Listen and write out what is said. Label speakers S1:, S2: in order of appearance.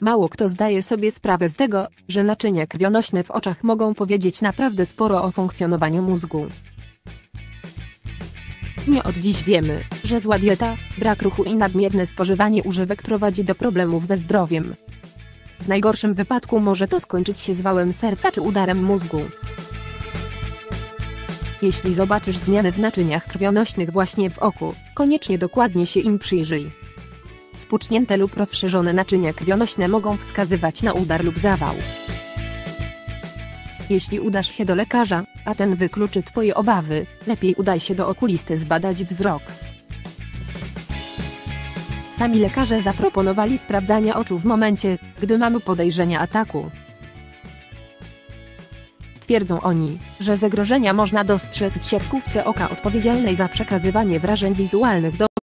S1: Mało kto zdaje sobie sprawę z tego, że naczynia krwionośne w oczach mogą powiedzieć naprawdę sporo o funkcjonowaniu mózgu. Nie od dziś wiemy, że zła dieta, brak ruchu i nadmierne spożywanie używek prowadzi do problemów ze zdrowiem. W najgorszym wypadku może to skończyć się zwałem serca czy udarem mózgu. Jeśli zobaczysz zmiany w naczyniach krwionośnych właśnie w oku, koniecznie dokładnie się im przyjrzyj. Spucznięte lub rozszerzone naczynia krwionośne mogą wskazywać na udar lub zawał. Jeśli udasz się do lekarza, a ten wykluczy Twoje obawy, lepiej udaj się do okulisty zbadać wzrok. Sami lekarze zaproponowali sprawdzanie oczu w momencie, gdy mamy podejrzenia ataku. Twierdzą oni, że zagrożenia można dostrzec w siatkówce oka odpowiedzialnej za przekazywanie wrażeń wizualnych do